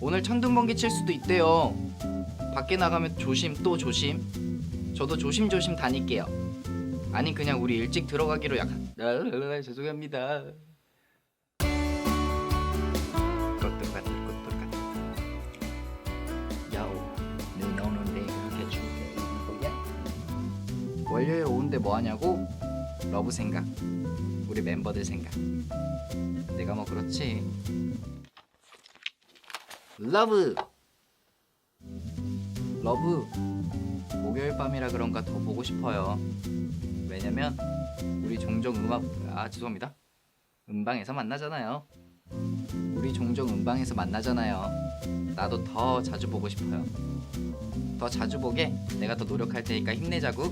오늘 천둥번개 칠 수도 있대요. 밖에 나가면 조심 또 조심. 저도 조심조심 다닐게요. 아니 그냥 우리 일찍 들어가기로 약간 아, 죄송합니다. 월요일 오는데 뭐 하냐고? 러브 생각. 우리 멤버들 생각. 내가 뭐 그렇지. 러브. 러브. 목요일 밤이라 그런가 더 보고 싶어요. 왜냐면 우리 종종 음악 아 죄송합니다. 음방에서 만나잖아요. 우리 종종 음방에서 만나잖아요. 나도 더 자주 보고 싶어요. 더 자주 보게 내가 더 노력할 테니까 힘내자고.